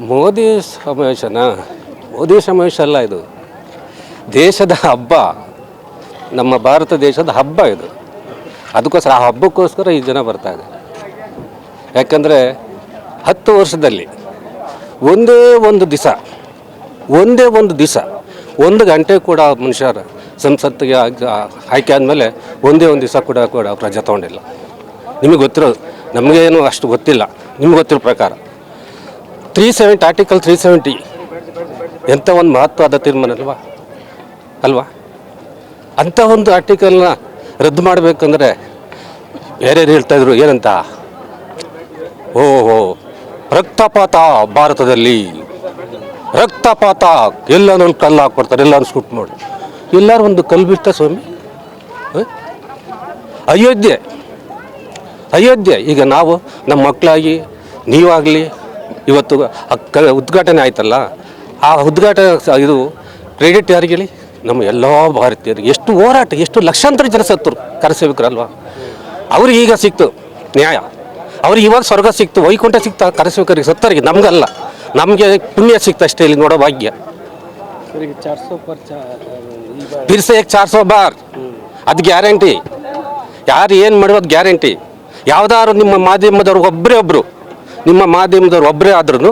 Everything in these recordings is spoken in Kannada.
ಮೋದಿ ಸಮಾವೇಶನ ಮೋದಿ ಸಮಾವೇಶ ಅಲ್ಲ ಇದು. ದೇಶದ ಹಬ್ಬ. ನಮ್ಮ ಭಾರತ ದೇಶದ ಹಬ್ಬ ಇದು. ಅದಕ್ಕೋಸ್ಕರ ಆ ಹಬ್ಬಕ್ಕೋಸ್ಕರ ಈ ಜನ ಬರ್ತಾ ಇದೆ ಯಾಕಂದರೆ ಹತ್ತು ವರ್ಷದಲ್ಲಿ ಒಂದೇ ಒಂದು ದಿವಸ ಒಂದೇ ಒಂದು ದಿವಸ ಒಂದು ಗಂಟೆ ಕೂಡ ಮನುಷ್ಯರ ಸಂಸತ್ತಿಗೆ ಆಯ್ಕೆ ಆದಮೇಲೆ ಒಂದೇ ಒಂದು ದಿವಸ ಕೂಡ ಕೂಡ ರಜೆ ತೊಗೊಂಡಿಲ್ಲ. ನಿಮಗೆ ಗೊತ್ತಿರೋದು ನಮಗೇನು ಅಷ್ಟು ಗೊತ್ತಿಲ್ಲ. ನಿಮ್ಗೆ ಗೊತ್ತಿರೋ ಪ್ರಕಾರ three seventy article three seventy ಎಂಥ ಒಂದು ಮಹತ್ವದ ತೀರ್ಮಾನ ಅಲ್ವಾ? ಅಲ್ವಾ? ಅಂಥ ಒಂದು ಆರ್ಟಿಕಲ್ನ ರದ್ದು ಮಾಡಬೇಕಂದ್ರೆ ಬೇರೆಯವ್ರು ಹೇಳ್ತಾಯಿದ್ರು ಏನಂತ? ಓಹೋ, ರಕ್ತಪಾತ ಭಾರತದಲ್ಲಿ. ರಕ್ತಪಾತ ಎಲ್ಲನೂ ಕಲ್ಲು ಹಾಕ್ಕೊಡ್ತಾರೆ ಎಲ್ಲರೂ ಸ್ಕೂಟ್ ಮಾಡಿ ಎಲ್ಲರೂ ಒಂದು ಕಲ್ಲು ಬಿಡ್ತಾ ಸ್ವಾಮಿ? ಅಯೋಧ್ಯೆ ಅಯೋಧ್ಯೆ. ಈಗ ನಾವು ನಮ್ಮ ಮಕ್ಕಳಾಗಿ, ನೀವಾಗಲಿ ಇವತ್ತು ಅಕ್ಕ ಉದ್ಘಾಟನೆ ಆಯ್ತಲ್ಲ, ಆ ಉದ್ಘಾಟನೆ ಇದು ಕ್ರೆಡಿಟ್ ಯಾರಿಗೆ ಹೇಳಿ ನಮ್ಮ ಎಲ್ಲ ಭಾರತೀಯರು ಎಷ್ಟು ಹೋರಾಟ, ಎಷ್ಟು ಲಕ್ಷಾಂತರ ಜನ ಸತ್ತರು ಕರಸೇವಕರಲ್ವಾ ಅವ್ರಿಗೆ ಈಗ ಸಿಕ್ತು ನ್ಯಾಯ. ಅವ್ರಿಗೆ ಇವಾಗ ಸ್ವರ್ಗ ಸಿಕ್ತು, ವೈಕುಂಠ ಸಿಕ್ತಾ ಕರಸೇವಕರಿಗೆ ಸತ್ತರಿಗೆ ನಮಗಲ್ಲ. ನಮಗೆ ಪುಣ್ಯ ಸಿಕ್ತ ಅಷ್ಟೇ ಇಲ್ಲಿ ನೋಡೋ ಭಾಗ್ಯ. ಸರ್ ಈಗ ಚಾರ್ ಸौ पर चा ಈ ಬಾರ್ ಫಿರ್ ಸೆ ಏಕ್ ಚಾರ್ ಸौ ಬಾರ್ ಅದು ಗ್ಯಾರಂಟಿ ಯಾರು ಏನು ಮಾಡೋದು ಗ್ಯಾರಂಟಿ ಯಾವ್ದಾದ್ರು ನಿಮ್ಮ ಮಾಧ್ಯಮದವ್ರು ಒಬ್ಬರೇ ಒಬ್ಬರು ನಿಮ್ಮ ಮಾಧ್ಯಮದವ್ರು ಒಬ್ಬರೇ ಆದ್ರೂ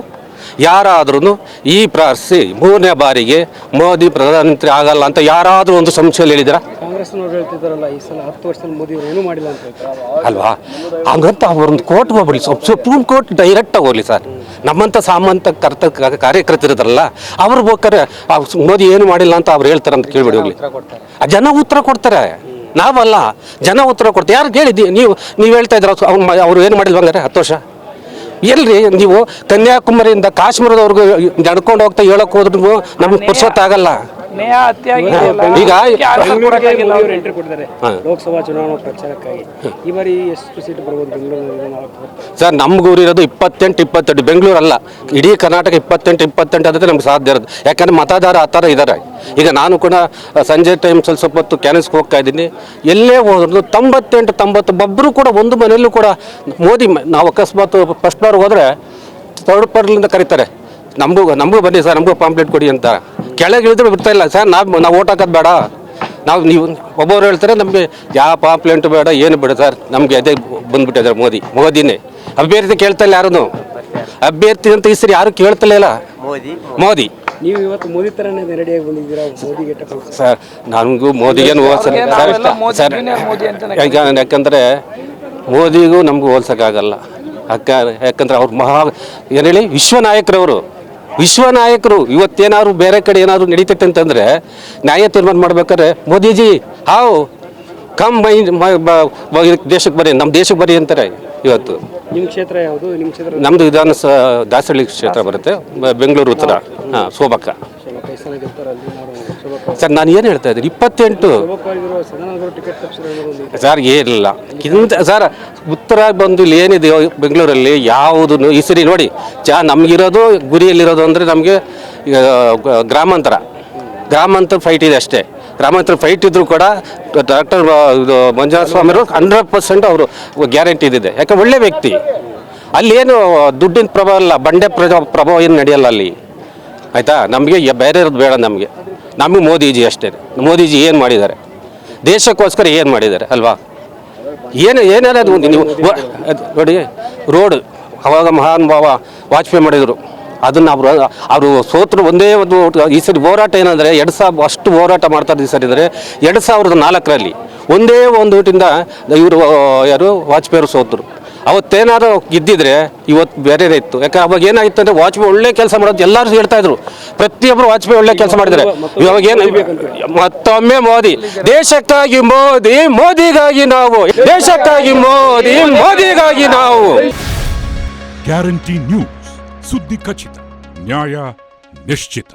ಯಾರಾದ್ರೂ ಈ ಪ್ರಾರ್ಥಿಸಿ ಮೂರನೇ ಬಾರಿಗೆ ಮೋದಿ ಪ್ರಧಾನಮಂತ್ರಿ ಆಗಲ್ಲ ಅಂತ ಯಾರಾದರೂ ಒಂದು ಸಂಶಯಲ್ಲಿ ಹೇಳಿದ್ರ ಅಲ್ವಾ? ಹಂಗಂತ ಅವ್ರೊಂದು ಕೋರ್ಟ್ ಹೋಗ್ಬಿಡಿ. ಸುಪ್ರೀಂ ಕೋರ್ಟ್ ಡೈರೆಕ್ಟಾಗಿ ಹೋಗ್ಲಿ ಸರ್. ನಮ್ಮಂಥ ಸಾಮಂತ ಕರ್ತ ಕಾರ್ಯಕರ್ತರಿದಾರಲ್ಲ ಅವ್ರು ಬೇಕಾರೆ ಮೋದಿ ಏನು ಮಾಡಿಲ್ಲ ಅಂತ ಅವ್ರು ಹೇಳ್ತಾರೆ ಅಂತ ಕೇಳ್ಬಿಡಿ ಹೋಗ್ಲಿ. ಜನ ಉತ್ತರ ಕೊಡ್ತಾರೆ. ನಾವಲ್ಲ ಜನ ಉತ್ತರ ಕೊಡ್ತಾರೆ. ಯಾರು ಕೇಳಿದ್ದಿ ನೀವು ನೀವು ಹೇಳ್ತಾ ಇದ್ರ ಅವ್ರು ಅವ್ರು ಏನು ಮಾಡಿಲ್ವಂಗಾರೆ ಹತ್ತು ವರ್ಷ? ಎಲ್ರಿ ನೀವು ಕನ್ಯಾಕುಮಾರಿಯಿಂದ ಕಾಶ್ಮೀರದವ್ರಿಗೂ ನಡ್ಕೊಂಡು ಹೋಗ್ತಾ ಹೇಳಕ್ ಹೋದ್ರು ನಮ್ಗೆ ಪುರ್ಸೊತ್ತಾಗಲ್ಲ. ಎಂಟ್ರಿ ಲೋಕಸಭಾ ಚುನಾವಣಾ ಪ್ರಚಾರಕ್ಕಾಗಿ. ಈ ಬಾರಿ ಎಷ್ಟು ಸೀಟ್ ಬರ್ಬೋದು ಬೆಂಗಳೂರಿನಲ್ಲಿ? ಸರ್ ನಮ್ಗೆ ಇರೋದು ಇಪ್ಪತ್ತೆಂಟು ಇಪ್ಪತ್ತೆಂಟು. ಬೆಂಗಳೂರು ಅಲ್ಲ ಇಡೀ ಕರ್ನಾಟಕ ಇಪ್ಪತ್ತೆಂಟು ಇಪ್ಪತ್ತೆಂಟು ಅಂತ ನಮ್ಗೆ ಸಾಧ್ಯ ಇರೋದು. ಯಾಕಂದ್ರೆ ಮತದಾರ ಆ ಥರ ಇದ್ದಾರೆ. ಈಗ ನಾನು ಕೂಡ ಸಂಜೆ ಟೈಮ್ ಸ್ವಲ್ಪ ಸ್ವಲ್ಪ ಹೊತ್ತು ಕ್ಯಾನಸ್ಗೆ ಹೋಗ್ತಾ ಇದ್ದೀನಿ. ಎಲ್ಲೇ ಹೋದ್ರು ತೊಂಬತ್ತೆಂಟು ತೊಂಬತ್ತು ಒಬ್ಬರು ಕೂಡ ಒಂದು ಮನೆಯಲ್ಲೂ ಕೂಡ ಮೋದಿ ಮ- ನಾವು ಅಕಸ್ಮಾತ್ ಫಸ್ಟ್ ಬಾರ್ ಹೋದರೆ ಥರ್ಡ್ ಪರ್ಲಿಂದ ಕರೀತಾರೆ. ನಮಗೂ ನಮಗೂ ಬನ್ನಿ ಸರ್ ನಮಗೂ ಪಾಂಪ್ಲೆಟ್ ಕೊಡಿ ಅಂತ ಕೆಳಗೆ ಇಳಿದ್ರೆ ಬಿಡ್ತಾ ಇಲ್ಲ. ಸರ್ ನಾವು ನಾವು ಓಟ್ ಹಾಕೋದು ಬೇಡ. ನಾವು ನೀವು ಒಬ್ಬೊಬ್ರು ಹೇಳ್ತಾರೆ ನಮಗೆ ಯಾವ ಪಾಂಪ್ಲೆಂಟ್ ಬೇಡ ಏನು ಬೇಡ ಸರ್. ನಮಗೆ ಅದೇ ಬಂದ್ಬಿಟ್ಟಿದ್ದಾರೆ ಮೋದಿ. ಮೋದಿನೇ. ಅಭ್ಯರ್ಥಿ ಕೇಳ್ತಾ ಇಲ್ಲ ಯಾರೂ ಅಭ್ಯರ್ಥಿ ಅಂತ ಹೆಸರು ಯಾರು ಕೇಳ್ತಾ ಇಲ್ಲ. ಮೋದಿ. ಮೋದಿ. ನೀವು ಇವತ್ತು ಮೋದಿ ತರನೇ ರೆಡಿಯಾಗಿ ಬಂದಿದ್ದೀರಾ? ಸರ್ ನನಗೂ ಮೋದಿಗೇನು ಹೋಲ್ಸಲ್ಲ ಸರ್ ಯಾಕಂದರೆ ಮೋದಿಗೂ ನಮಗೂ ಹೋಲ್ಸೋಕ್ಕಾಗಲ್ಲ. ಅಕ್ಕ ಯಾಕಂದ್ರೆ ಅವ್ರು ಮಹಾ ಏನು ಹೇಳಿ? ವಿಶ್ವ ನಾಯಕರವರು ವಿಶ್ವ ನಾಯಕರು ಇವತ್ತೇನಾದ್ರು ಬೇರೆ ಕಡೆ ಏನಾದ್ರು ನಡೀತೈತೆ ಅಂತಂದರೆ ನ್ಯಾಯ ತೀರ್ಮಾನ ಮಾಡ್ಬೇಕಾದ್ರೆ ಮೋದಿಜಿ ಹಾವು ಕಮ್ ಮೈ ದೇಶಕ್ಕೆ ಬರೀ ನಮ್ಮ ದೇಶಕ್ಕೆ ಬರೀ ಅಂತಾರೆ ಇವತ್ತು. ನಿಮ್ಮ ಕ್ಷೇತ್ರ ಯಾವುದು? ನಿಮ್ಮ ಕ್ಷೇತ್ರ ನಮ್ಮದು ವಿಧಾನಸ ದಾಸಹಳ್ಳಿ ಕ್ಷೇತ್ರ ಬರುತ್ತೆ ಬೆಂಗಳೂರು ಉತ್ತರ. ಹಾಂ. ಸೋಬಕ್ಕ ಸರ್, ನಾನು ಏನು ಹೇಳ್ತಾ ಇದ್ದೀನಿ? ಇಪ್ಪತ್ತೆಂಟು. ಸರ್, ಏನಿಲ್ಲ. ಇಂಥ ಸರ್, ಉತ್ತರ ಬಂದು ಇಲ್ಲಿ ಏನಿದೆ ಬೆಂಗಳೂರಲ್ಲಿ ಯಾವುದು ಈ ನೋಡಿ ಚಾ ನಮಗಿರೋದು ಗುರಿಯಲ್ಲಿರೋದು ಅಂದರೆ ನಮಗೆ ಗ್ರಾಮಾಂತರ. ಗ್ರಾಮಾಂತರ ಫೈಟ್ ಇದೆ ಅಷ್ಟೇ. ಗ್ರಾಮಾಂತರ ಫೈಟ್ ಇದ್ದರೂ ಕೂಡ ಡಾಕ್ಟರ್ ಇದು ಮಂಜುನಾಥ ಸ್ವಾಮಿಯವರು ಹಂಡ್ರೆಡ್ ಪರ್ಸೆಂಟ್ ಅವರು ಗ್ಯಾರಂಟಿ ಇದಿದೆ ಯಾಕೆ, ಒಳ್ಳೆ ವ್ಯಕ್ತಿ. ಅಲ್ಲೇನು ದುಡ್ಡಿನ ಪ್ರಭಾವ ಅಲ್ಲ ಬಂಡೆ ಪ್ರಭಾವ ಏನು ನಡೆಯಲ್ಲ ಅಲ್ಲಿ. ಆಯಿತಾ? ನಮಗೆ ಬೇರೆ ಇರೋದು ಬೇಡ ನಮಗೆ. ನಮಗೆ ಮೋದಿಜಿ ಅಷ್ಟೇ. ಮೋದಿಜಿ ಏನು ಮಾಡಿದ್ದಾರೆ? ದೇಶಕ್ಕೋಸ್ಕರ ಏನು ಮಾಡಿದ್ದಾರೆ ಅಲ್ವಾ? ಏನು ಏನಾದ್ರು ಒಂದು ನೀವು ನೋಡಿ, ರೋಡ್, ಅವಾಗ ಮಹಾನ್ ಭಾವ ವಾಜಪೇಯಿ ಮಾಡಿದರು. ಅದನ್ನು ಅವರು ಅವರು ಸೋತರು ಒಂದೇ ಒಂದು ಈ ಸರಿ ಹೋರಾಟ ಏನಂದರೆ ಎರಡು ಸಾವಿರ, ಅಷ್ಟು ಹೋರಾಟ ಮಾಡ್ತಾರೆ ಈ ಸರಿ ಅಂದರೆ ಎರಡು ಸಾವಿರದ ನಾಲ್ಕರಲ್ಲಿ ಒಂದೇ ಒಂದು ಓಟಿಂದ ಇವರು, ಯಾರು, ವಾಜಪೇಯಿ ಸೋತರು. ಅವತ್ತೇನಾದ್ರು ಗೆದ್ದಿದ್ರೆ ಇವತ್ತು ಬೇರೆ ಇತ್ತು. ಯಾಕಂದ್ರೆ ಅವಾಗ ಏನಾಗಿತ್ತು ಅಂದರೆ ವಾಜಪೇಯಿ ಒಳ್ಳೆ ಕೆಲಸ ಮಾಡೋದು ಎಲ್ಲರೂ ಹೇಳ್ತಾ ಇದ್ರು. ಪ್ರತಿಯೊಬ್ಬರು ವಾಜಪೇಯಿ ಒಳ್ಳೆ ಕೆಲಸ ಮಾಡಿದ್ದಾರೆ. ಇವಾಗ ಏನು ಮತ್ತೊಮ್ಮೆ ಮೋದಿ. ದೇಶಕ್ಕಾಗಿ ಮೋದಿ, ಮೋದಿಗಾಗಿ ನಾವು. ದೇಶಕ್ಕಾಗಿ ಮೋದಿ, ಮೋದಿಗಾಗಿ ನಾವು. Guarantee news. ಸುದ್ದಿ ಖಚಿತ. ನ್ಯಾಯ ನಿಶ್ಚಿತ.